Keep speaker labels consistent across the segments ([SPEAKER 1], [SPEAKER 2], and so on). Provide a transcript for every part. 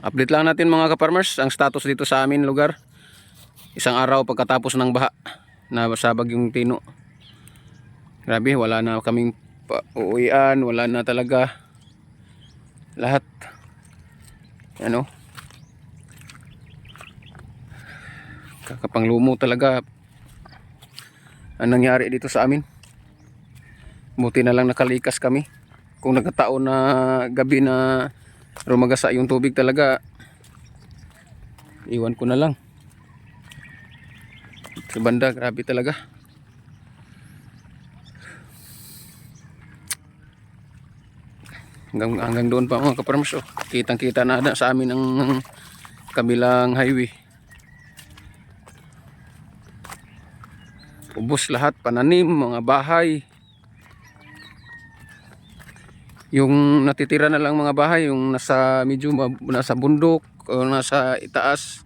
[SPEAKER 1] Update lang natin mga ka-farmers ang status dito sa amin lugar. Isang araw pagkatapos ng baha na sa bagyong Tino. Grabe, wala na kaming uuwian, wala na talaga lahat. Ano? Kakapanglumo talaga ang nangyari dito sa amin. Buti na lang nakalikas kami. Kung nagkataon na gabi na rumagasa yung tubig talaga, iwan ko na lang. Sa banda, grabe talaga. Hanggang, hanggang doon pa mga kaparmas. Oh. Kitang kita na na sa amin ang kabilang highway. Ubos lahat, pananim, mga bahay. Yung natitira na lang mga bahay, yung nasa medyo nasa bundok o nasa itaas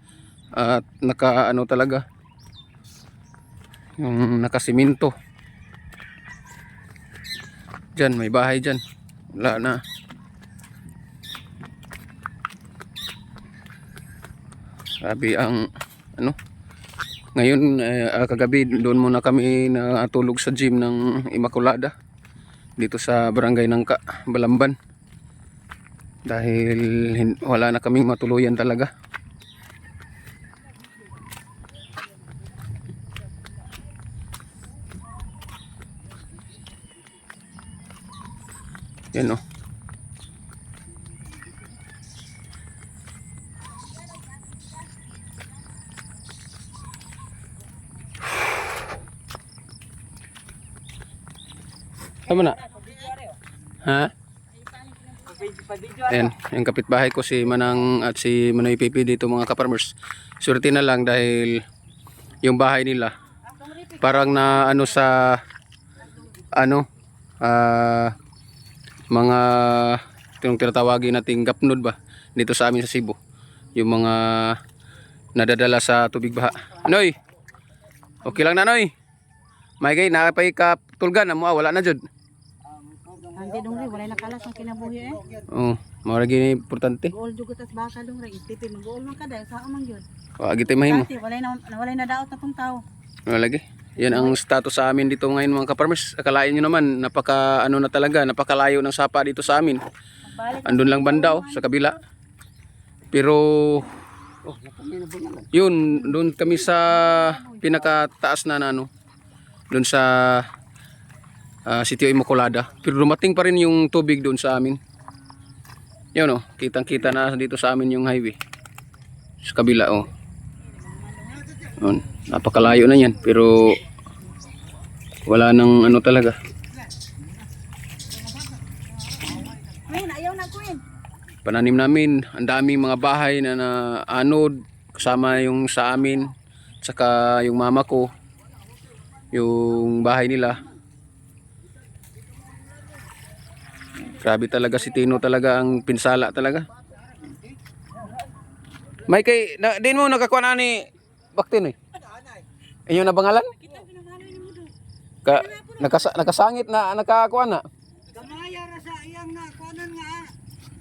[SPEAKER 1] at naka ano talaga yung nakasiminto. Diyan, may bahay diyan. Wala na. Sabi ang ano ngayon eh, ah, kagabi doon muna kami natulog sa gym ng Immaculada dito sa barangay ng Ka, Balamban. Dahil wala na kaming matuluyan talaga. Yan oh. Tama na. Ha? Ayan, yung kapitbahay ko si Manang at si Manoy Pipi dito mga kaparmers. Surti na lang dahil yung bahay nila parang na ano sa ano ah mga yung tinatawagin nating gapnod ba dito sa amin sa Cebu. Yung mga nadadala sa tubig baha. Noy. Okay lang na Noy. May gay napay ka tulgan na mo ah, wala na jud.
[SPEAKER 2] Ante dong rin, walay nakalas ang kinabuhi eh.
[SPEAKER 1] Oh, mao ra gini importante.
[SPEAKER 2] Gool jugot at baka dong rin, istipi mo gool man kada sa amang yun.
[SPEAKER 1] Wa gitay mahimo.
[SPEAKER 2] Walay na walay na daot na tong tao.
[SPEAKER 1] Wala lagi. Yan ang status sa amin dito ngayon mga kaparmers. Akalain nyo naman, napaka ano na talaga, napakalayo ng sapa dito sa amin. Andun lang banda oh, sa kabila. Pero yun, doon kami sa pinakataas na, na ano, doon sa ah, Sitio Immaculada. Pero dumating pa rin yung tubig doon sa amin. Yun oh, kitang-kita na dito sa amin yung highway. Sa kabila oh. Yun, napakalayo na yan pero wala nang ano talaga. Pananim namin, ang daming mga bahay na na anod kasama yung sa amin saka yung mama ko yung bahay nila. Grabe talaga si Tino talaga ang pinsala talaga. May kay na, din mo nakakuha na ni Baktin eh. Inyo na bangalan? Ka, nakasa, nakasangit na nakakuha na.
[SPEAKER 3] Gamaya ra sa iyang na kuanan nga.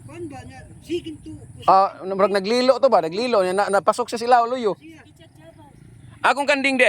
[SPEAKER 3] Kuan ba niya? Sigin to.
[SPEAKER 1] Ah, uh, naglilo to ba? Naglilo na, napasok sa sila luyo. Akong kanding di